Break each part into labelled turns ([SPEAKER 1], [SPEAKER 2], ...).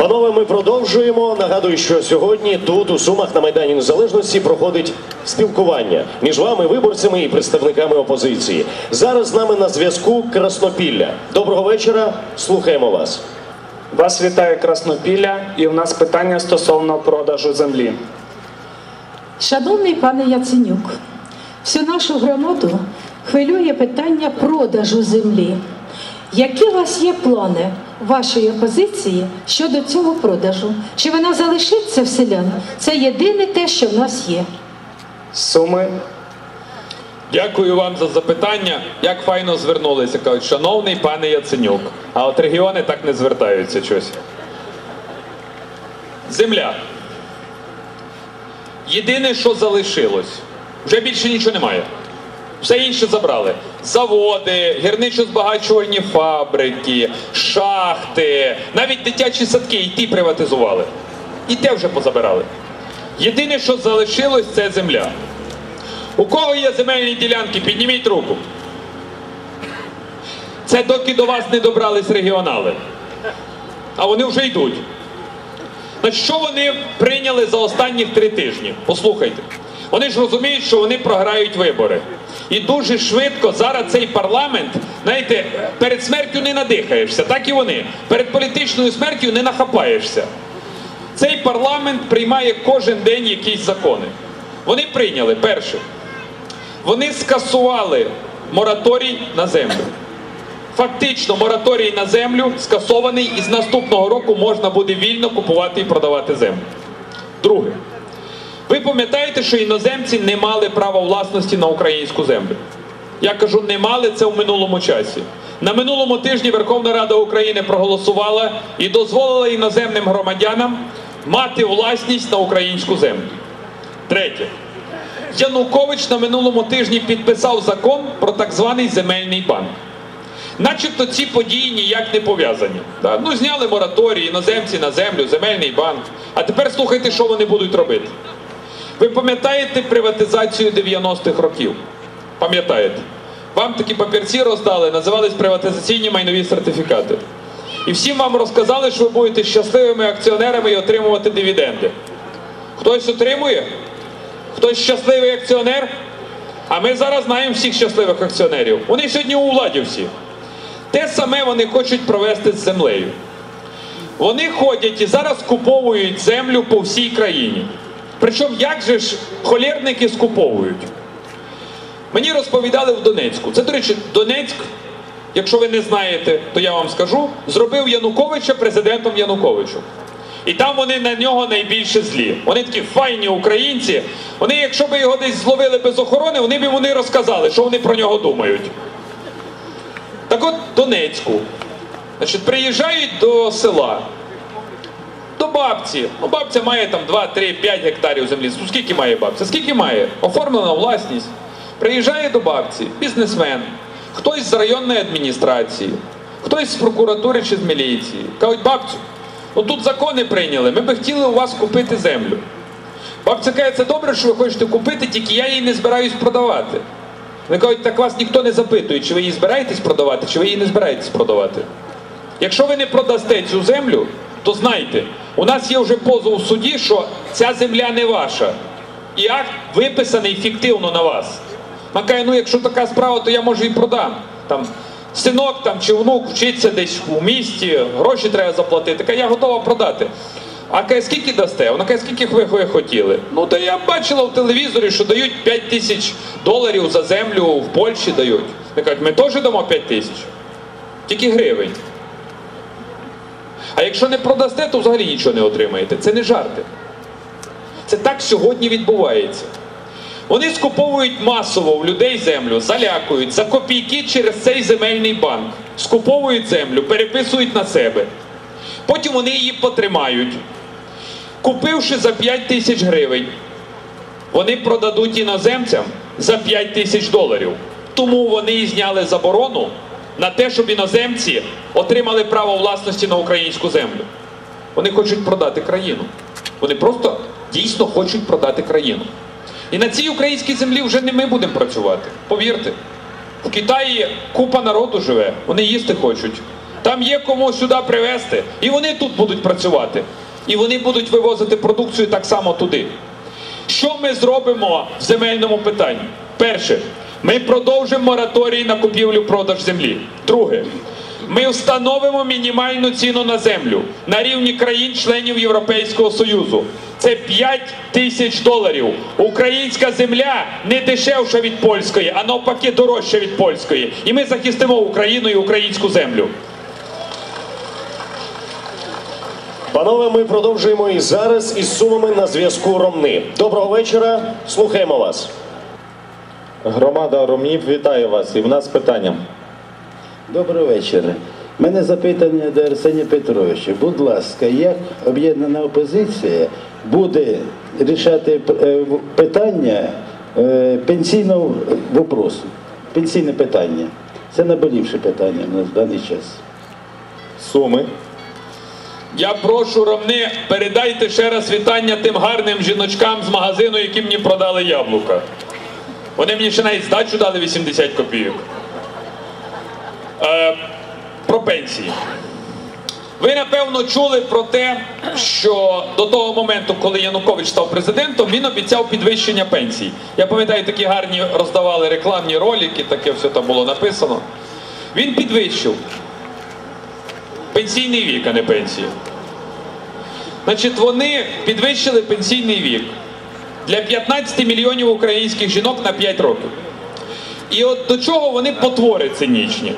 [SPEAKER 1] Панове, ми продовжуємо. Нагадую, що сьогодні тут, у Сумах, на Майдані Незалежності, проходить спілкування між вами, виборцями і представниками опозиції. Зараз з нами на зв'язку Краснопілля. Доброго вечора. Слухаємо вас.
[SPEAKER 2] Вас вітає Краснопілля, і у нас питання стосовно продажу землі.
[SPEAKER 3] Шановний пане Яценюк, всю нашу громаду хвилює питання продажу землі. Які у вас є плани вашої опозиції щодо цього продажу? Чи вона залишиться в селян? Це єдине те, що в нас є.
[SPEAKER 2] Суми
[SPEAKER 4] Дякую вам за запитання. Як файно звернулися. Кажуть, шановний пане Яценюк. А от регіони так не звертаються щось. Земля. Єдине, що залишилось, вже більше нічого немає. Все інше забрали. Заводи, гірничо-збагачувальні фабрики, шахти, навіть дитячі садки і ті приватизували. І те вже позабирали. Єдине, що залишилось, це земля. У кого є земельні ділянки, підніміть руку. Це доки до вас не добрались регіонали. А вони вже йдуть. Значить, що вони прийняли за останні три тижні? Послухайте. Вони ж розуміють, що вони програють вибори. І дуже швидко зараз цей парламент, знаєте, перед смертю не надихаєшся, так і вони. Перед політичною смертю не нахапаєшся. Цей парламент приймає кожен день якісь закони. Вони прийняли перше. Вони скасували мораторій на землю. Фактично, мораторій на землю скасований, і з наступного року можна буде вільно купувати і продавати землю. Друге, ви пам'ятаєте, що іноземці не мали права власності на українську землю? Я кажу, не мали це в минулому часі. На минулому тижні Верховна Рада України проголосувала і дозволила іноземним громадянам мати власність на українську землю. Третє. Янукович на минулому тижні підписав закон про так званий земельний банк. Начебто ці події ніяк не пов'язані. Да? Ну, зняли мораторій, іноземці на землю, земельний банк. А тепер слухайте, що вони будуть робити. Ви пам'ятаєте приватизацію 90-х років? Пам'ятаєте? Вам такі папірці роздали, називались приватизаційні майнові сертифікати. І всім вам розказали, що ви будете щасливими акціонерами і отримувати дивіденди. Хтось отримує? Хтось щасливий акціонер? А ми зараз знаємо всіх щасливих акціонерів. Вони сьогодні у владі всі. Те саме вони хочуть провести з землею. Вони ходять і зараз скуповують землю по всій країні. Причому як же ж холєрники скуповують? Мені розповідали в Донецьку. Це, до речі, Донецьк, якщо ви не знаєте, то я вам скажу, зробив Януковича президентом Януковичу. І там вони на нього найбільше злі. Вони такі файні українці. Вони, якщо б його десь зловили без охорони, вони б йому розказали, що вони про нього думають. Так от Донецьку. Значить, приїжджають до села, до бабці. Ну, бабця має там 2, 3, 5 гектарів землі. Ну, скільки має бабця? Скільки має? Оформлена власність. Приїжджає до бабці, бізнесмен, хтось з районної адміністрації, хтось з прокуратури чи з міліції. Кажуть, бабцю, ну тут закони прийняли, ми би хотіли у вас купити землю. Бабця каже, це добре, що ви хочете купити, тільки я її не збираюсь продавати. Вони кажуть, так вас ніхто не запитує, чи ви її збираєтесь продавати, чи ви її не збираєтесь продавати. Якщо ви не продасте цю землю, то знайте, у нас є вже позов у суді, що ця земля не ваша. І акт виписаний фіктивно на вас. Вона каже, ну якщо така справа, то я може і продам. Там синок там, чи внук вчиться десь у місті, гроші треба заплатити. Каже, я готова продати. А каже, скільки дасте? Вона каже, скільки ви, хотіли? Ну, то я бачила в телевізорі, що дають 5 тисяч доларів за землю в Польщі дають. Вони кажуть, ми теж дамо 5 тисяч. Тільки гривень. А якщо не продасте, то взагалі нічого не отримаєте. Це не жарти. Це так сьогодні відбувається. Вони скуповують масово в людей землю, залякують за копійки через цей земельний банк, скуповують землю, переписують на себе. Потім вони її потримають. Купивши за 5 тисяч гривень, вони продадуть іноземцям за 5 тисяч доларів. Тому вони і зняли заборону на те, щоб іноземці отримали право власності на українську землю. Вони хочуть продати країну. Вони просто дійсно хочуть продати країну. І на цій українській землі вже не ми будемо працювати. Повірте. В Китаї купа народу живе, вони їсти хочуть. Там є кому сюди привезти, і вони тут будуть працювати. І вони будуть вивозити продукцію так само туди. Що ми зробимо в земельному питанні? Перше, ми продовжимо мораторій на купівлю-продаж землі. Друге, ми встановимо мінімальну ціну на землю на рівні країн-членів Європейського Союзу. Це 5 тисяч доларів. Українська земля не дешевша від польської, а навпаки дорожча від польської. І ми захистимо Україну і українську землю.
[SPEAKER 1] Панове, ми продовжуємо і зараз із сумами на зв'язку Ромни. Доброго вечора. Слухаємо вас.
[SPEAKER 5] Громада Ромнів вітає вас. І в нас питання.
[SPEAKER 6] Доброго вечора. У мене запитання до Арсенія Петровича. Будь ласка, як об'єднана опозиція буде рішати е, питання е, пенсійного вопросу? Пенсійне питання. Це найболівше питання в нас в даний час.
[SPEAKER 5] Суми.
[SPEAKER 4] Я прошу Ромни, передайте ще раз вітання тим гарним жіночкам з магазину, які мені продали яблука. Вони мені ще навіть здачу дали 80 копійок. Е, про пенсії. Ви напевно чули про те, що до того моменту, коли Янукович став президентом, він обіцяв підвищення пенсій. Я пам'ятаю, такі гарні роздавали рекламні ролики, таке все там було написано. Він підвищив пенсійний вік, а не пенсії. Значить, вони підвищили пенсійний вік для 15 мільйонів українських жінок на 5 років. І от до чого вони потвори цинічні.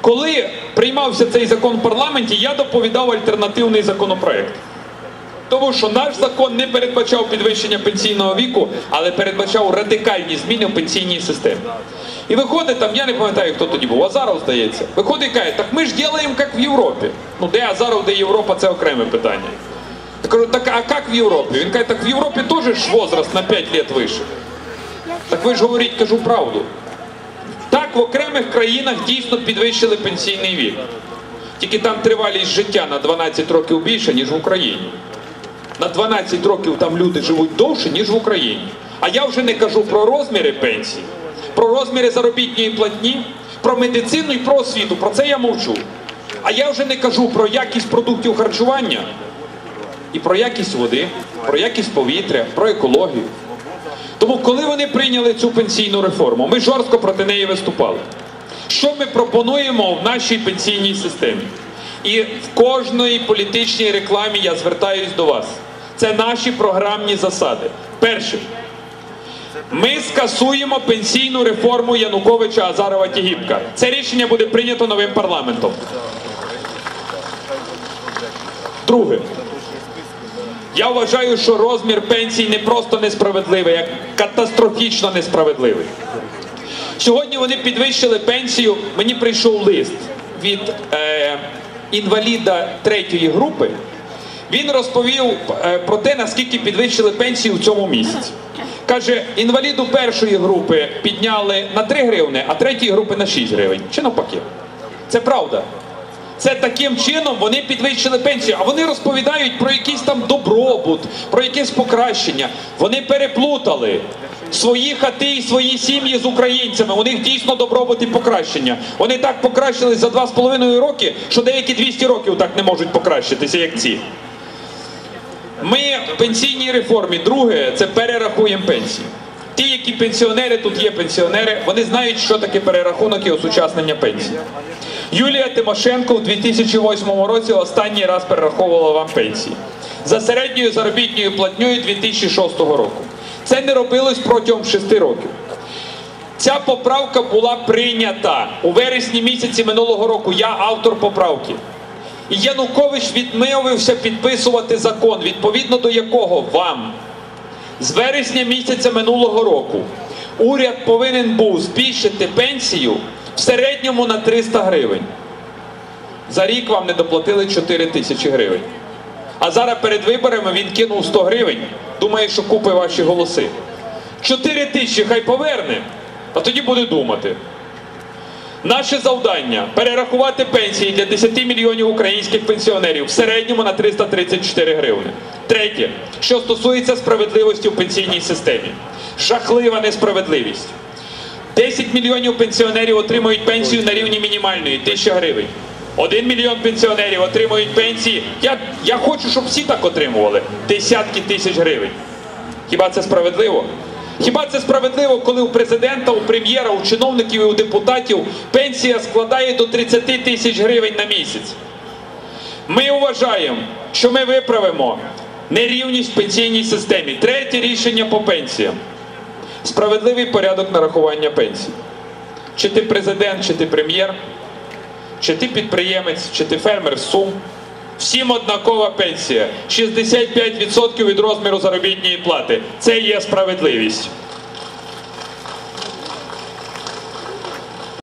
[SPEAKER 4] Коли приймався цей закон в парламенті, я доповідав альтернативний законопроект. Тому що наш закон не передбачав підвищення пенсійного віку, але передбачав радикальні зміни в пенсійній системі. І виходить там, я не пам'ятаю, хто тоді був, Азаров, здається. Виходить і каже, так ми ж робимо, як в Європі. Ну де Азаров, де Європа, це окреме питання. Я кажу, так а як в Європі? Він каже, так в Європі теж ж возраст на 5 років вище. Так ви ж говоріть, кажу правду. Так, в окремих країнах дійсно підвищили пенсійний вік. Тільки там тривалість життя на 12 років більше, ніж в Україні. На 12 років там люди живуть довше, ніж в Україні. А я вже не кажу про розміри пенсії, про розміри заробітної платні, про медицину і про освіту. Про це я мовчу. А я вже не кажу про якість продуктів харчування і про якість води, про якість повітря, про екологію. Тому, коли вони прийняли цю пенсійну реформу, ми жорстко проти неї виступали. Що ми пропонуємо в нашій пенсійній системі? І в кожної політичній рекламі я звертаюсь до вас. Це наші програмні засади. Перше, ми скасуємо пенсійну реформу Януковича Азарова Тігіпка. Це рішення буде прийнято новим парламентом. Друге, я вважаю, що розмір пенсій не просто несправедливий, а катастрофічно несправедливий. Сьогодні вони підвищили пенсію. Мені прийшов лист від е, інваліда третьої групи. Він розповів е, про те, наскільки підвищили пенсію в цьому місяці. Каже, інваліду першої групи підняли на 3 гривни, а третьої групи на 6 гривень. Чи навпаки? Це правда. Це таким чином вони підвищили пенсію, а вони розповідають про якийсь там добробут, про якесь покращення. Вони переплутали свої хати і свої сім'ї з українцями. У них дійсно добробут і покращення. Вони так покращились за два з половиною роки, що деякі 200 років так не можуть покращитися, як ці. Ми в пенсійній реформі, друге, це перерахуємо пенсії. Ті, які пенсіонери, тут є пенсіонери, вони знають, що таке перерахунок і осучаснення пенсії. Юлія Тимошенко у 2008 році останній раз перераховувала вам пенсії за середньою заробітною платньою 2006 року. Це не робилось протягом 6 років. Ця поправка була прийнята у вересні місяці минулого року. Я автор поправки. І Янукович відмовився підписувати закон, відповідно до якого вам з вересня місяця минулого року уряд повинен був збільшити пенсію середньому на 300 гривень. За рік вам не доплатили 4 тисячі гривень. А зараз перед виборами він кинув 100 гривень, думає, що купить ваші голоси. 4 тисячі хай поверне, а тоді буде думати. Наше завдання перерахувати пенсії для 10 мільйонів українських пенсіонерів в середньому на 334 гривни. Третє, що стосується справедливості в пенсійній системі. Жахлива несправедливість. 10 мільйонів пенсіонерів отримують пенсію на рівні мінімальної 1000 гривень. Один мільйон пенсіонерів отримують пенсії. Я, я хочу, щоб всі так отримували. Десятки тисяч гривень. Хіба це справедливо? Хіба це справедливо, коли у президента, у прем'єра, у чиновників і у депутатів пенсія складає до 30 тисяч гривень на місяць? Ми вважаємо, що ми виправимо нерівність в пенсійній системі. Третє рішення по пенсіям. Справедливий порядок нарахування пенсій. Чи ти президент, чи ти прем'єр, чи ти підприємець, чи ти фермер Сум. Всім однакова пенсія. 65% від розміру заробітної плати. Це є справедливість.